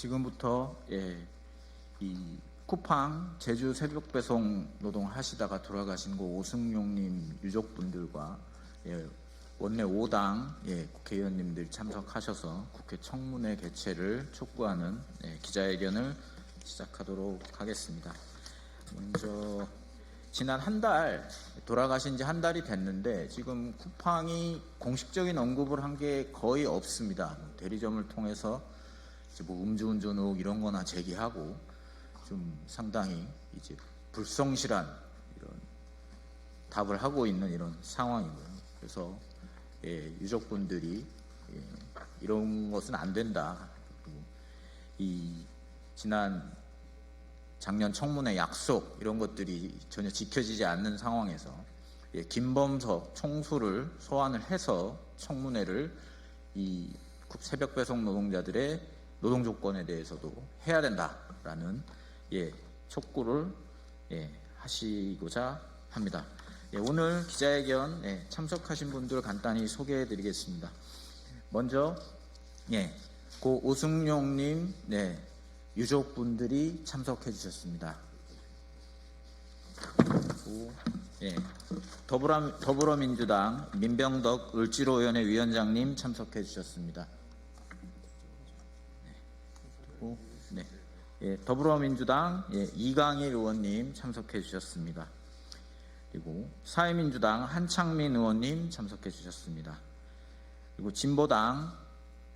지금부터 예, 이 쿠팡 제주 새벽 배송 노동 하시다가 돌아가신 고 오승용님 유족분들과 예, 원내 5당 예, 국회의원님들 참석하셔서 국회 청문회 개최를 촉구하는 예, 기자회견을 시작하도록 하겠습니다. 먼저 지난 한 달 돌아가신 지 한 달이 됐는데 지금 쿠팡이 공식적인 언급을 한 게 거의 없습니다. 대리점을 통해서 이제 뭐 음주운전 의혹 이런 거나 제기하고 좀 상당히 이제 불성실한 이런 답을 하고 있는 이런 상황이고요. 그래서 예, 유족분들이 예, 이런 것은 안 된다. 이 지난 작년 청문회 약속 이런 것들이 전혀 지켜지지 않는 상황에서 예, 김범석 총수를 소환을 해서 청문회를 이 새벽 배송 노동자들의 노동 조건에 대해서도 해야 된다라는 예, 촉구를 예, 하시고자 합니다. 예, 오늘 기자회견 예, 참석하신 분들 간단히 소개해 드리겠습니다. 먼저 예, 고 오승용님 네, 유족분들이 참석해 주셨습니다. 그리고, 예, 더불어, 더불어민주당 민병덕 을지로위원회 위원장님 참석해 주셨습니다. 네, 그리고, 네, 예, 더불어민주당 예, 이강일 의원님 참석해 주셨습니다. 그리고 사회민주당 한창민 의원님 참석해 주셨습니다. 그리고 진보당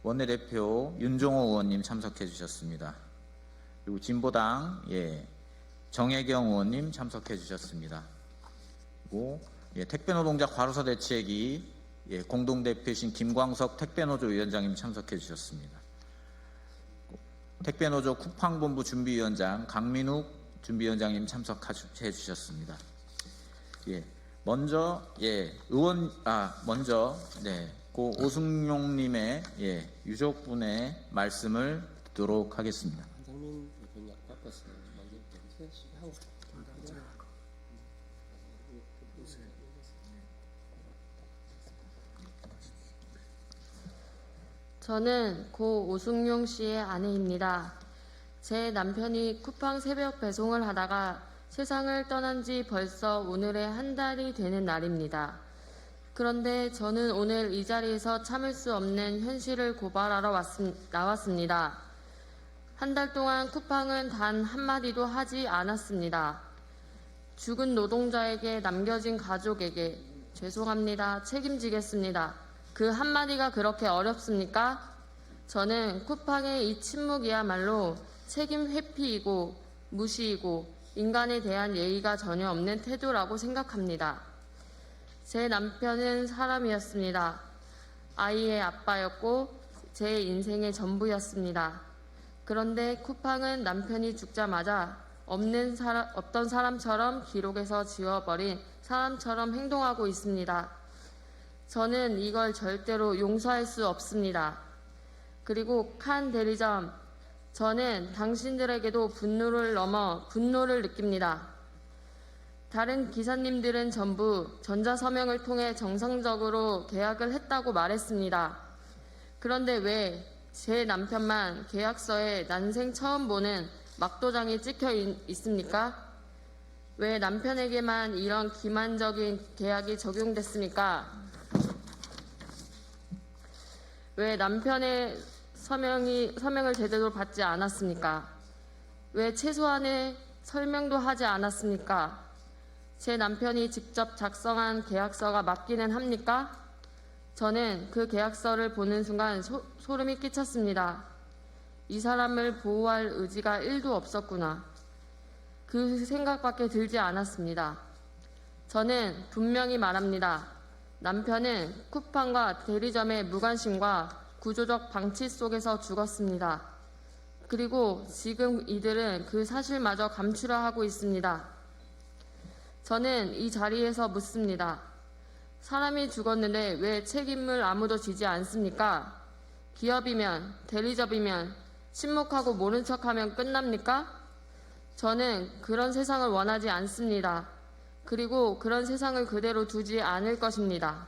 원내대표 윤종호 의원님 참석해 주셨습니다. 그리고 진보당 예, 정혜경 의원님 참석해 주셨습니다. 그리고 예, 택배노동자 과로사 대책위 예, 공동대표이신 김광석 택배노조 위원장님 참석해 주셨습니다. 택배노조 쿠팡본부 준비위원장 강민욱 준비위원장님 참석해 주셨습니다. 예, 먼저 예, 의원 아 먼저 네, 고 오승용님의 예, 유족분의 말씀을 듣도록 하겠습니다. 한상민 대표님 바꿨어요. 먼저 하고 저는 고 오승용 씨의 아내입니다. 제 남편이 쿠팡 새벽 배송을 하다가 세상을 떠난 지 벌써 오늘에 한 달이 되는 날입니다. 그런데 저는 오늘 이 자리에서 참을 수 없는 현실을 고발하러 왔습, 나왔습니다. 한 달 동안 쿠팡은 단 한마디도 하지 않았습니다. 죽은 노동자에게 남겨진 가족에게 죄송합니다. 책임지겠습니다. 그 한마디가 그렇게 어렵습니까? 저는 쿠팡의 이 침묵이야말로 책임 회피이고 무시이고 인간에 대한 예의가 전혀 없는 태도라고 생각합니다. 제 남편은 사람이었습니다. 아이의 아빠였고 제 인생의 전부였습니다. 그런데 쿠팡은 남편이 죽자마자 없는 사람, 없던 사람처럼 기록에서 지워버린 사람처럼 행동하고 있습니다. 저는 이걸 절대로 용서할 수 없습니다. 그리고 칸 대리점, 저는 당신들에게도 분노를 넘어 분노를 느낍니다. 다른 기사님들은 전부 전자서명을 통해 정상적으로 계약을 했다고 말했습니다. 그런데 왜 제 남편만 계약서에 난생 처음 보는 막도장이 찍혀 있- 있습니까? 왜 남편에게만 이런 기만적인 계약이 적용됐습니까? 왜 남편의 서명이, 서명을 제대로 받지 않았습니까? 왜 최소한의 설명도 하지 않았습니까? 제 남편이 직접 작성한 계약서가 맞기는 합니까? 저는 그 계약서를 보는 순간 소, 소름이 끼쳤습니다. 이 사람을 보호할 의지가 1도 없었구나. 그 생각밖에 들지 않았습니다. 저는 분명히 말합니다. 남편은 쿠팡과 대리점의 무관심과 구조적 방치 속에서 죽었습니다. 그리고 지금 이들은 그 사실마저 감추려 하고 있습니다. 저는 이 자리에서 묻습니다. 사람이 죽었는데 왜 책임을 아무도 지지 않습니까? 기업이면, 대리점이면, 침묵하고 모른 척하면 끝납니까? 저는 그런 세상을 원하지 않습니다. 그리고 그런 세상을 그대로 두지 않을 것입니다.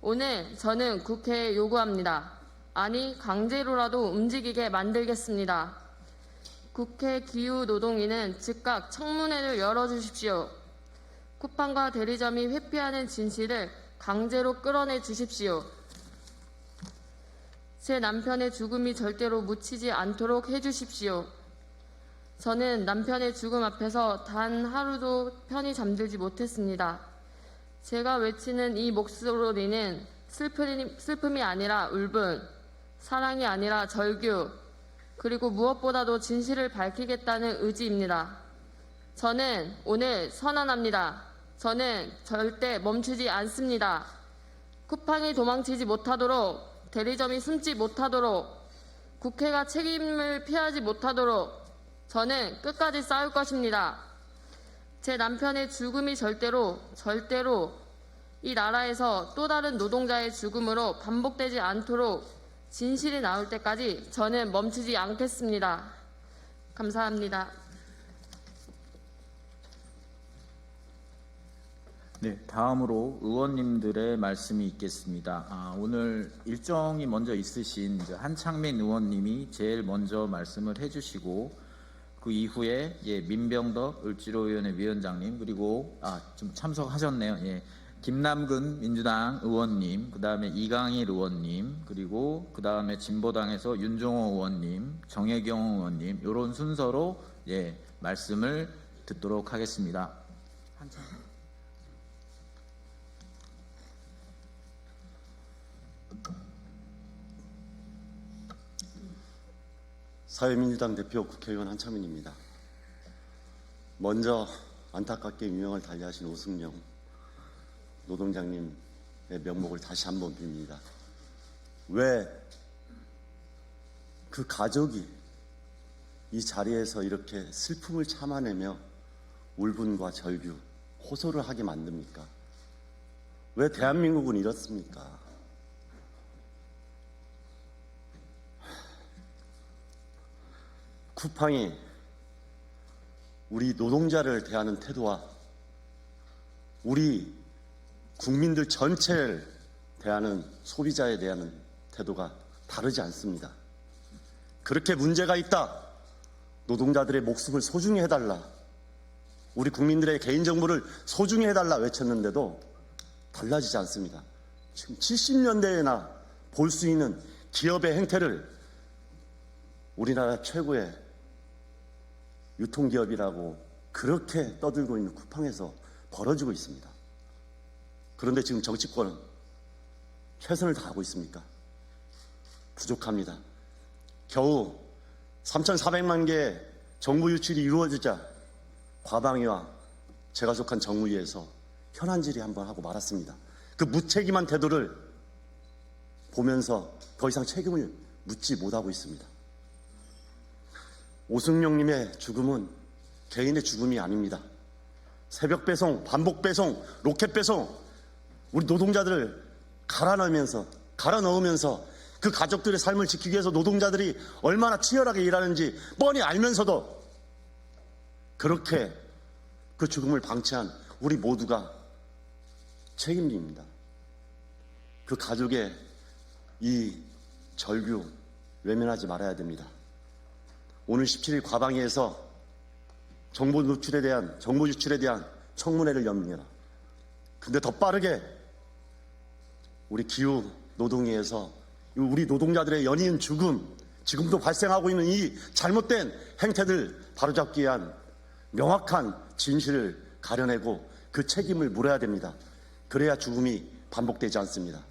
오늘 저는 국회에 요구합니다. 아니 강제로라도 움직이게 만들겠습니다. 국회 기후 노동위는 즉각 청문회를 열어주십시오. 쿠팡과 대리점이 회피하는 진실을 강제로 끌어내 주십시오. 제 남편의 죽음이 절대로 묻히지 않도록 해주십시오. 저는 남편의 죽음 앞에서 단 하루도 편히 잠들지 못했습니다. 제가 외치는 이 목소리는 슬픔이, 아니라 울분, 사랑이 아니라 절규, 그리고 무엇보다도 진실을 밝히겠다는 의지입니다. 저는 오늘 선언합니다. 저는 절대 멈추지 않습니다. 쿠팡이 도망치지 못하도록, 대리점이 숨지 못하도록, 국회가 책임을 피하지 못하도록 저는 끝까지 싸울 것입니다. 제 남편의 죽음이 절대로, 절대로 이 나라에서 또 다른 노동자의 죽음으로 반복되지 않도록 진실이 나올 때까지 저는 멈추지 않겠습니다. 감사합니다. 네, 다음으로 의원님들의 말씀이 있겠습니다. 아, 오늘 일정이 먼저 있으신 한창민 의원님이 제일 먼저 말씀을 해주시고 그 이후에 예, 민병덕 을지로위원회 위원장님 그리고 아, 좀 참석하셨네요. 예, 김남근 민주당 의원님, 그 다음에 이강일 의원님, 그리고 그 다음에 진보당에서 윤종호 의원님, 정혜경 의원님 이런 순서로 예, 말씀을 듣도록 하겠습니다. 한창. 사회민주당 대표 국회의원 한창민입니다. 먼저 안타깝게 유명을 달리하신 오승영 노동장님의 명목을 다시 한번 빕니다. 왜 그 가족이 이 자리에서 이렇게 슬픔을 참아내며 울분과 절규, 호소를 하게 만듭니까? 왜 대한민국은 이렇습니까? 쿠팡이 우리 노동자를 대하는 태도와 우리 국민들 전체를 대하는 소비자에 대한 태도가 다르지 않습니다. 그렇게 문제가 있다. 노동자들의 목숨을 소중히 해달라. 우리 국민들의 개인정보를 소중히 해달라 외쳤는데도 달라지지 않습니다. 지금 70년대에나 볼 수 있는 기업의 행태를 우리나라 최고의 유통기업이라고 그렇게 떠들고 있는 쿠팡에서 벌어지고 있습니다. 그런데 지금 정치권은 최선을 다하고 있습니까? 부족합니다. 겨우 3,400만 개의 정부 유출이 이루어지자 과방위와 제가 속한 정무위에서 현안 질의 한번 하고 말았습니다. 그 무책임한 태도를 보면서 더 이상 책임을 묻지 못하고 있습니다. 오승용님의 죽음은 개인의 죽음이 아닙니다. 새벽 배송, 반복 배송, 로켓 배송, 우리 노동자들을 갈아 넣으면서, 갈아 넣으면서 그 가족들의 삶을 지키기 위해서 노동자들이 얼마나 치열하게 일하는지 뻔히 알면서도 그렇게 그 죽음을 방치한 우리 모두가 책임입니다. 그 가족의 이 절규 외면하지 말아야 됩니다. 오늘 17일 과방위에서 정보 노출에 대한 정보 유출에 대한 청문회를 엽니다. 근데 더 빠르게 우리 기후 노동위에서 우리 노동자들의 연이은 죽음 지금도 발생하고 있는 이 잘못된 행태들 바로잡기 위한 명확한 진실을 가려내고 그 책임을 물어야 됩니다. 그래야 죽음이 반복되지 않습니다.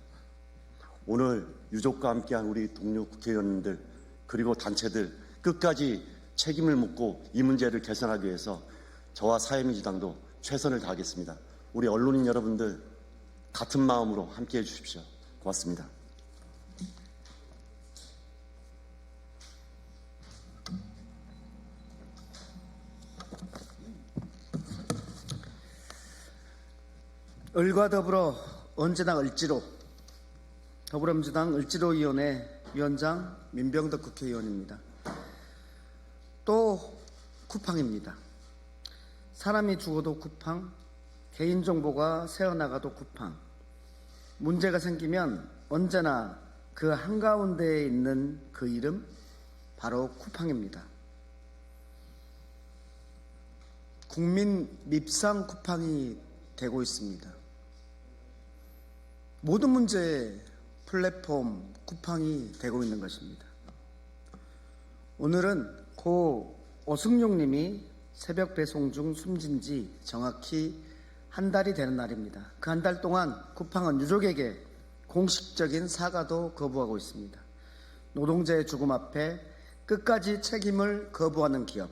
오늘 유족과 함께한 우리 동료 국회의원님들 그리고 단체들 끝까지 책임을 묻고 이 문제를 개선하기 위해서 저와 사회민주당도 최선을 다하겠습니다. 우리 언론인 여러분들 같은 마음으로 함께해 주십시오. 고맙습니다. 을과 더불어 언제나 을지로 더불어민주당 을지로위원회 위원장 민병덕 국회의원입니다. 또 쿠팡입니다. 사람이 죽어도 쿠팡, 개인정보가 새어나가도 쿠팡. 문제가 생기면 언제나 그 한가운데에 있는 그 이름 바로 쿠팡입니다. 국민 밉상 쿠팡이 되고 있습니다. 모든 문제의 플랫폼 쿠팡이 되고 있는 것입니다. 오늘은 고 오승용 님이 새벽 배송 중 숨진 지 정확히 한 달이 되는 날입니다. 그 한 달 동안 쿠팡은 유족에게 공식적인 사과도 거부하고 있습니다. 노동자의 죽음 앞에 끝까지 책임을 거부하는 기업.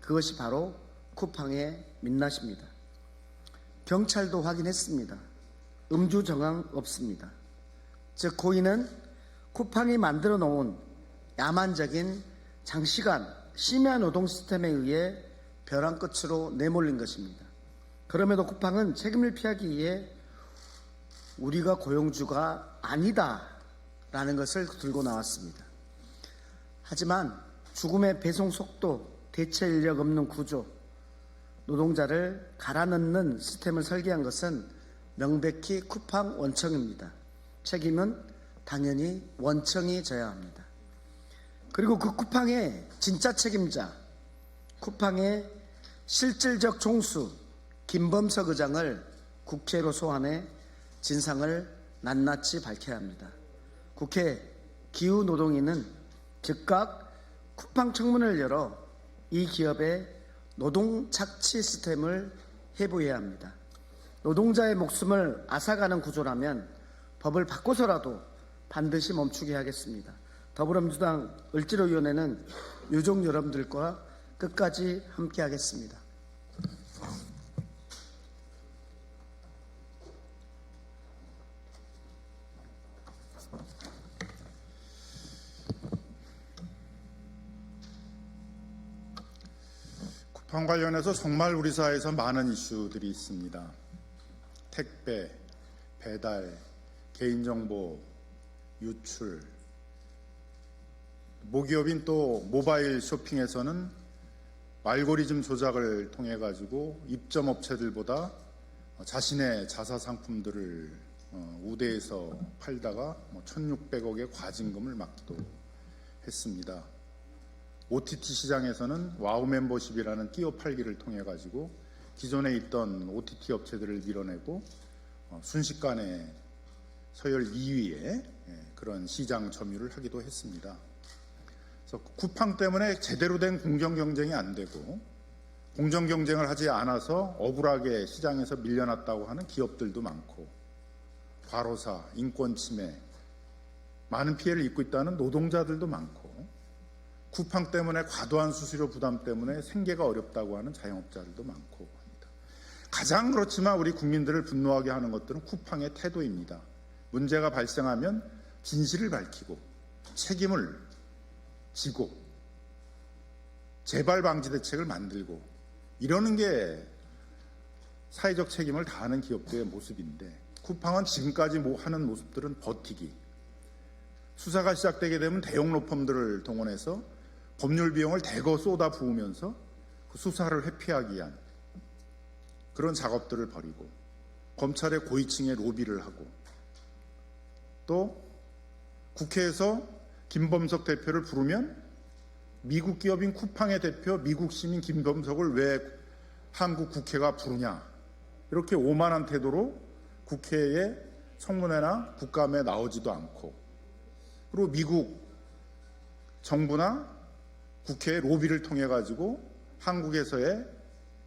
그것이 바로 쿠팡의 민낯입니다. 경찰도 확인했습니다. 음주 정황 없습니다. 즉 고인은 쿠팡이 만들어 놓은 야만적인 장시간 심야 노동 시스템에 의해 벼랑 끝으로 내몰린 것입니다. 그럼에도 쿠팡은 책임을 피하기 위해 우리가 고용주가 아니다 라는 것을 들고 나왔습니다. 하지만 죽음의 배송 속도, 대체 인력 없는 구조, 노동자를 갈아 넣는 시스템을 설계한 것은 명백히 쿠팡 원청입니다. 책임은 당연히 원청이 져야 합니다. 그리고 그 쿠팡의 진짜 책임자, 쿠팡의 실질적 총수 김범석 의장을 국회로 소환해 진상을 낱낱이 밝혀야 합니다. 국회 기후노동위는 즉각 쿠팡 청문을 열어 이 기업의 노동 착취 시스템을 해부해야 합니다. 노동자의 목숨을 앗아가는 구조라면 법을 바꿔서라도 반드시 멈추게 하겠습니다. 더불어민주당 을지로위원회는 유족 여러분들과 끝까지 함께하겠습니다. 쿠팡 관련해서 정말 우리 사회에서 많은 이슈들이 있습니다. 택배, 배달, 개인정보, 유출, 모기업인 또 모바일 쇼핑에서는 알고리즘 조작을 통해 가지고 입점 업체들보다 자신의 자사 상품들을 어, 우대해서 팔다가 뭐 1,600억의 과징금을 막기도 했습니다. OTT 시장에서는 와우 멤버십이라는 끼어 팔기를 통해 가지고 기존에 있던 OTT 업체들을 밀어내고 어, 순식간에 서열 2위의 그런 시장 점유를 하기도 했습니다. 그래서 쿠팡 때문에 제대로 된 공정 경쟁이 안 되고 공정 경쟁을 하지 않아서 억울하게 시장에서 밀려났다고 하는 기업들도 많고 과로사, 인권 침해, 많은 피해를 입고 있다는 노동자들도 많고 쿠팡 때문에 과도한 수수료 부담 때문에 생계가 어렵다고 하는 자영업자들도 많고 합니다. 가장 그렇지만 우리 국민들을 분노하게 하는 것들은 쿠팡의 태도입니다. 문제가 발생하면 진실을 밝히고 책임을 지고 재발 방지 대책을 만들고 이러는 게 사회적 책임을 다하는 기업들의 모습인데 쿠팡은 지금까지 뭐 하는 모습들은 버티기. 수사가 시작되게 되면 대형 로펌들을 동원해서 법률 비용을 대거 쏟아 부으면서 그 수사를 회피하기 위한 그런 작업들을 벌이고 검찰의 고위층의 로비를 하고 또 국회에서 김범석 대표를 부르면 미국 기업인 쿠팡의 대표 미국 시민 김범석을 왜 한국 국회가 부르냐 이렇게 오만한 태도로 국회에 청문회나 국감에 나오지도 않고 그리고 미국 정부나 국회의 로비를 통해 가지고 한국에서의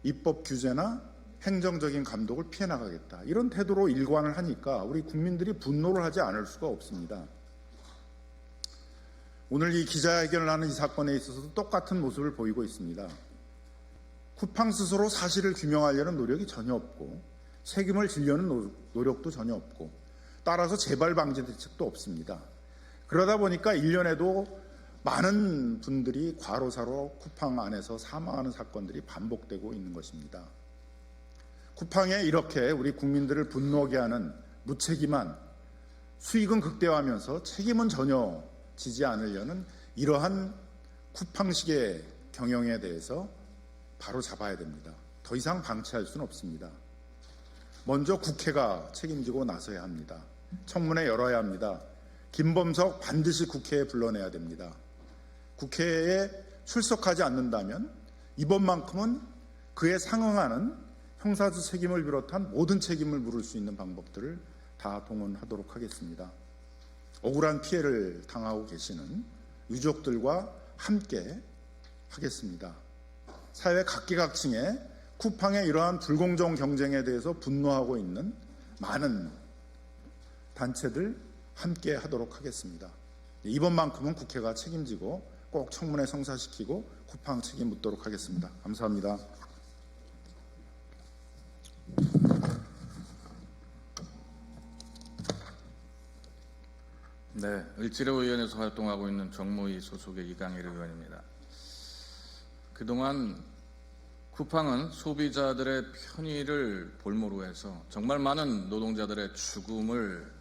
입법 규제나 행정적인 감독을 피해 나가겠다. 이런 태도로 일관을 하니까 우리 국민들이 분노를 하지 않을 수가 없습니다. 오늘 이 기자회견을 하는 이 사건에 있어서도 똑같은 모습을 보이고 있습니다. 쿠팡 스스로 사실을 규명하려는 노력이 전혀 없고 책임을 지려는 노- 노력도 전혀 없고 따라서 재발 방지 대책도 없습니다. 그러다 보니까 1년에도 많은 분들이 과로사로 쿠팡 안에서 사망하는 사건들이 반복되고 있는 것입니다. 쿠팡에 이렇게 우리 국민들을 분노하게 하는 무책임한 수익은 극대화하면서 책임은 전혀 지지 않으려는 이러한 쿠팡식의 경영에 대해서 바로 잡아야 됩니다. 더 이상 방치할 수는 없습니다. 먼저 국회가 책임지고 나서야 합니다. 청문회 열어야 합니다. 김범석 반드시 국회에 불러내야 됩니다. 국회에 출석하지 않는다면 이번만큼은 그에 상응하는 형사주 책임을 비롯한 모든 책임을 물을 수 있는 방법들을 다 동원하도록 하겠습니다. 억울한 피해를 당하고 계시는 유족들과 함께 하겠습니다. 사회 각기각층에 쿠팡의 이러한 불공정 경쟁에 대해서 분노하고 있는 많은 단체들 함께 하도록 하겠습니다. 이번만큼은 국회가 책임지고 꼭 청문회 성사시키고 쿠팡 책임 묻도록 하겠습니다. 감사합니다. 네, 을지로의원에서 활동하고 있는 정무위 소속의 이강일 의원입니다. 그동안 쿠팡은 소비자들의 편의를 볼모로 해서 정말 많은 노동자들의 죽음을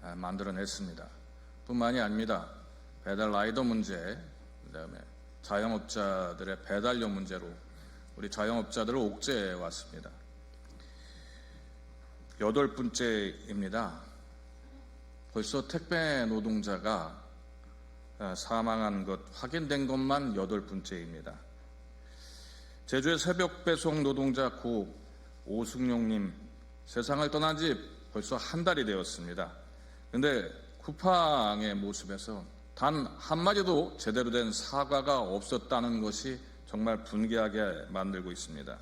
아, 만들어냈습니다. 뿐만이 아닙니다. 배달 라이더 문제, 그다음에 자영업자들의 배달료 문제로 우리 자영업자들을 옥죄해 왔습니다. 여덟 번째입니다. 벌써 택배 노동자가 아, 사망한 것 확인된 것만 여덟 번째입니다. 제주의 새벽 배송 노동자 고 오승용님 세상을 떠난 지 벌써 한 달이 되었습니다. 근데 쿠팡의 모습에서 단 한마디도 제대로 된 사과가 없었다는 것이 정말 분개하게 만들고 있습니다.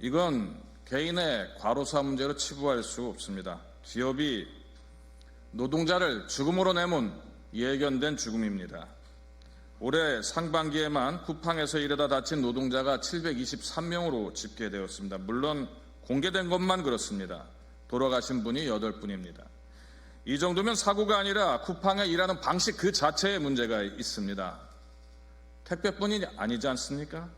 이건 개인의 과로사 문제로 치부할 수 없습니다. 기업이 노동자를 죽음으로 내몬 예견된 죽음입니다. 올해 상반기에만 쿠팡에서 일하다 다친 노동자가 723명으로 집계되었습니다. 물론 공개된 것만 그렇습니다. 돌아가신 분이 8분입니다. 이 정도면 사고가 아니라 쿠팡에 일하는 방식 그 자체에 문제가 있습니다. 택배뿐이 아니지 않습니까?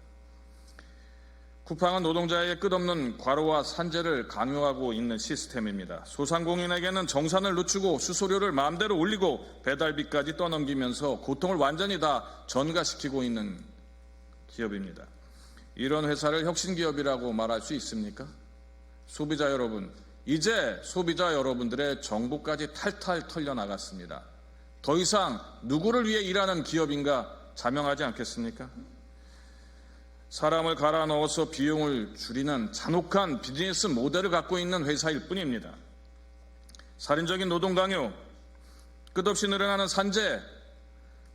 쿠팡은 노동자에게 끝없는 과로와 산재를 강요하고 있는 시스템입니다. 소상공인에게는 정산을 늦추고 수수료를 마음대로 올리고 배달비까지 떠넘기면서 고통을 완전히 다 전가시키고 있는 기업입니다. 이런 회사를 혁신기업이라고 말할 수 있습니까? 소비자 여러분, 이제 소비자 여러분들의 정보까지 탈탈 털려나갔습니다. 더 이상 누구를 위해 일하는 기업인가 자명하지 않겠습니까? 사람을 갈아 넣어서 비용을 줄이는 잔혹한 비즈니스 모델을 갖고 있는 회사일 뿐입니다. 살인적인 노동 강요, 끝없이 늘어나는 산재,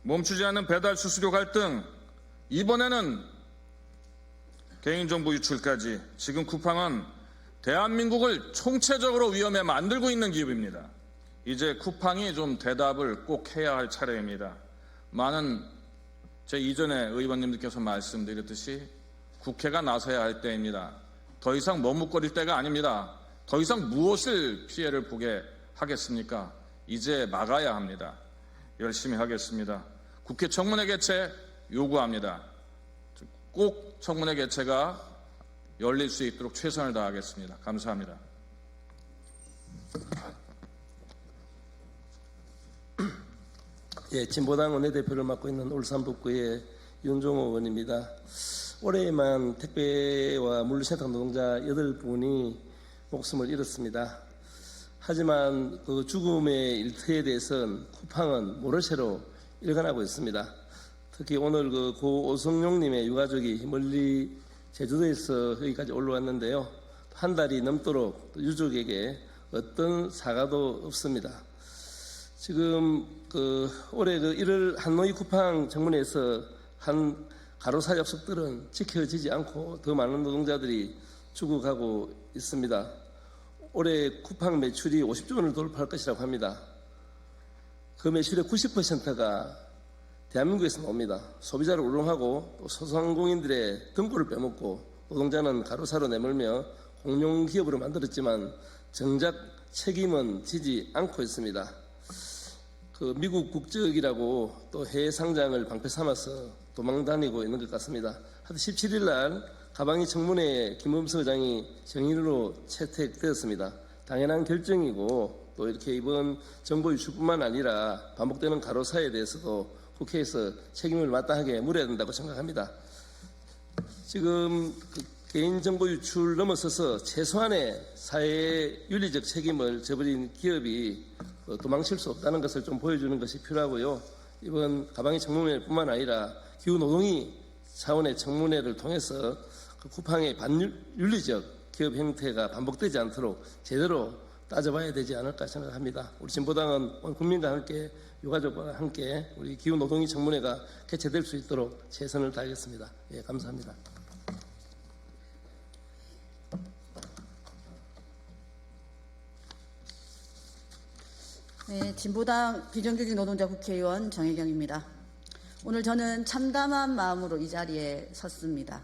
멈추지 않는 배달 수수료 갈등, 이번에는 개인정보 유출까지 지금 쿠팡은 대한민국을 총체적으로 위험에 만들고 있는 기업입니다. 이제 쿠팡이 좀 대답을 꼭 해야 할 차례입니다. 많은 제 이전에 의원님들께서 말씀드렸듯이 국회가 나서야 할 때입니다. 더 이상 머뭇거릴 때가 아닙니다. 더 이상 무엇을 피해를 보게 하겠습니까? 이제 막아야 합니다. 열심히 하겠습니다. 국회 청문회 개최 요구합니다. 꼭 청문회 개최가 열릴 수 있도록 최선을 다하겠습니다. 감사합니다. 예, 진보당 원내대표를 맡고 있는 울산북구의 윤종호 의원입니다. 올해만 택배와 물류센터 노동자 8분이 목숨을 잃었습니다. 하지만 그 죽음의 일터에 대해서는 쿠팡은 모를 채로 일관하고 있습니다. 특히 오늘 그 고 오성용님의 유가족이 멀리 제주도에서 여기까지 올라왔는데요. 한 달이 넘도록 유족에게 어떤 사과도 없습니다. 지금 그 올해 그 1월 한노이 쿠팡 정문에서 한 가로사 약속들은 지켜지지 않고 더 많은 노동자들이 죽어가고 있습니다. 올해 쿠팡 매출이 50조 원을 돌파할 것이라고 합니다. 그 매출의 90%가 대한민국에서 나옵니다. 소비자를 또 소상공인들의 등골을 빼먹고 노동자는 가로사로 내몰며 공룡 기업으로 만들었지만 정작 책임은 지지 않고 있습니다. 그 미국 국적이라고 또 해외 상장을 방패 삼아서 도망 다니고 있는 것 같습니다. 하여튼 17일 날 가방이 청문회에 김범수 의장이 정인으로 채택되었습니다. 당연한 결정이고 또 이렇게 이번 정보 유출뿐만 아니라 반복되는 가로사에 대해서도 국회에서 책임을 마땅하게 물어야 된다고 생각합니다. 지금 그 개인정보 유출 넘어서서 최소한의 사회 윤리적 책임을 져버린 기업이 어, 도망칠 수 없다는 것을 좀 보여주는 것이 필요하고요. 이번 가방의 청문회뿐만 아니라 기후 노동위 차원의 청문회를 통해서 그 쿠팡의 반윤리적 기업 행태가 반복되지 않도록 제대로 따져봐야 되지 않을까 생각합니다. 우리 진보당은 오늘 국민과 함께 유가족과 함께 우리 기후 노동위 청문회가 개최될 수 있도록 최선을 다하겠습니다. 예, 감사합니다. 네, 진보당 비정규직 노동자 국회의원 정혜경입니다. 오늘 저는 참담한 마음으로 이 자리에 섰습니다.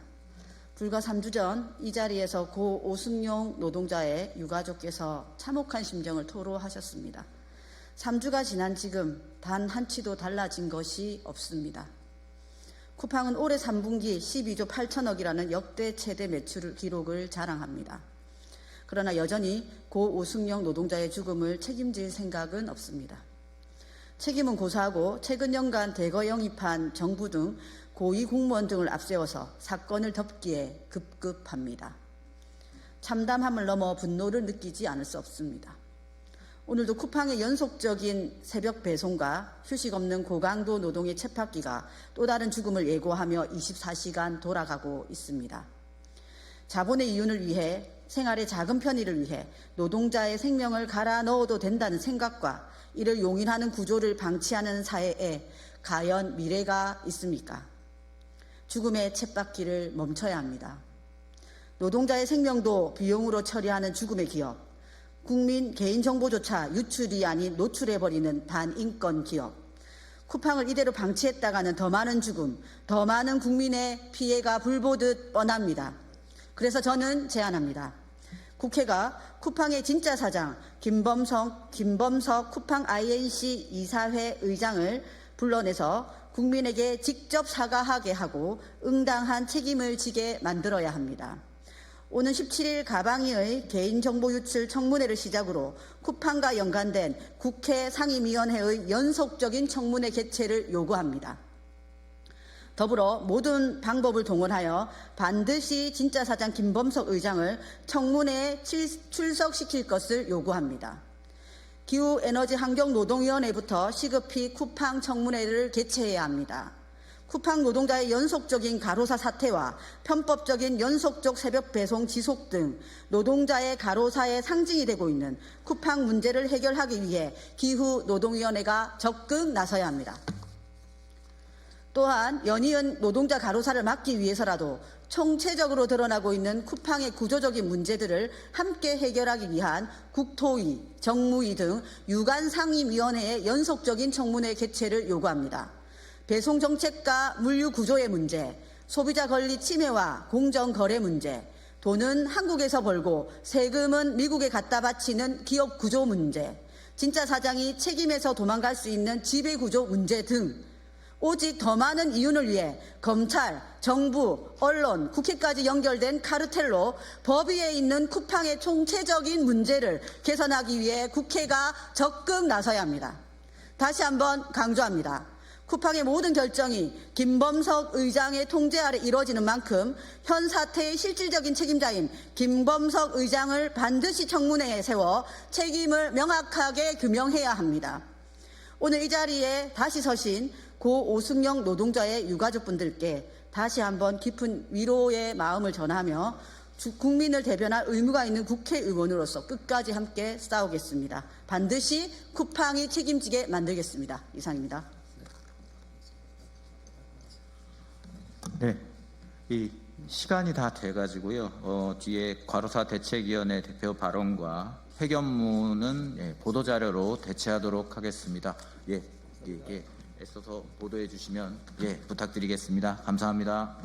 불과 3주 전 이 자리에서 고 오승용 노동자의 유가족께서 참혹한 심정을 토로하셨습니다. 3주가 지난 지금 단 한치도 달라진 것이 없습니다. 쿠팡은 올해 3분기 12조 8천억이라는 역대 최대 매출 기록을 자랑합니다. 그러나 여전히 고 오승용 노동자의 죽음을 책임질 생각은 없습니다. 책임은 고사하고 최근 연간 대거 영입한 정부 등 고위 공무원 등을 앞세워서 사건을 덮기에 급급합니다. 참담함을 넘어 분노를 느끼지 않을 수 없습니다. 오늘도 쿠팡의 연속적인 새벽 배송과 휴식 없는 고강도 노동의 쳇바퀴가 또 다른 죽음을 예고하며 24시간 돌아가고 있습니다. 자본의 이윤을 위해 생활의 작은 편의를 위해 노동자의 생명을 갈아 넣어도 된다는 생각과 이를 용인하는 구조를 방치하는 사회에 과연 미래가 있습니까? 죽음의 쳇바퀴를 멈춰야 합니다. 노동자의 생명도 비용으로 처리하는 죽음의 기업, 국민 개인정보조차 유출이 아닌 노출해버리는 반인권 기업, 쿠팡을 이대로 방치했다가는 더 많은 죽음, 더 많은 국민의 피해가 불보듯 뻔합니다. 그래서 저는 제안합니다. 국회가 쿠팡의 진짜 사장 김범석, 김범석 쿠팡 INC 이사회 의장을 불러내서 국민에게 직접 사과하게 하고 응당한 책임을 지게 만들어야 합니다. 오는 17일 가방위의 개인정보 유출 청문회를 시작으로 쿠팡과 연관된 국회 상임위원회의 연속적인 청문회 개최를 요구합니다. 더불어 모든 방법을 동원하여 반드시 진짜 사장 김범석 의장을 청문회에 출석시킬 것을 요구합니다. 기후에너지환경노동위원회부터 시급히 쿠팡 청문회를 개최해야 합니다. 쿠팡 노동자의 연속적인 가로사 사태와 편법적인 연속적 새벽 배송 지속 등 노동자의 가로사의 상징이 되고 있는 쿠팡 문제를 해결하기 위해 기후노동위원회가 적극 나서야 합니다. 또한 연이은 노동자 가로사를 막기 위해서라도 총체적으로 드러나고 있는 쿠팡의 구조적인 문제들을 함께 해결하기 위한 국토위, 정무위 등 유관 상임위원회의 연속적인 청문회 개최를 요구합니다. 배송 정책과 물류 구조의 문제, 소비자 권리 침해와 공정 거래 문제, 돈은 한국에서 벌고 세금은 미국에 갖다 바치는 기업 구조 문제, 진짜 사장이 책임에서 도망갈 수 있는 지배 구조 문제 등 오직 더 많은 이윤을 위해 검찰, 정부, 언론, 국회까지 연결된 카르텔로 법 위에 있는 쿠팡의 총체적인 문제를 개선하기 위해 국회가 적극 나서야 합니다. 다시 한번 강조합니다. 쿠팡의 모든 결정이 김범석 의장의 통제 아래 이루어지는 만큼 현 사태의 실질적인 책임자인 김범석 의장을 반드시 청문회에 세워 책임을 명확하게 규명해야 합니다. 오늘 이 자리에 다시 서신 고 오승영 노동자의 유가족분들께 다시 한번 깊은 위로의 마음을 전하며 국민을 대변할 의무가 있는 국회의원으로서 끝까지 함께 싸우겠습니다. 반드시 쿠팡이 책임지게 만들겠습니다. 이상입니다. 네, 이 시간이 다 돼가지고요. 어, 뒤에 과로사 대책위원회 대표 발언과 회견문은 예, 보도자료로 대체하도록 하겠습니다. 예, 예, 예, 애써서 보도해 주시면 예, 부탁드리겠습니다. 감사합니다.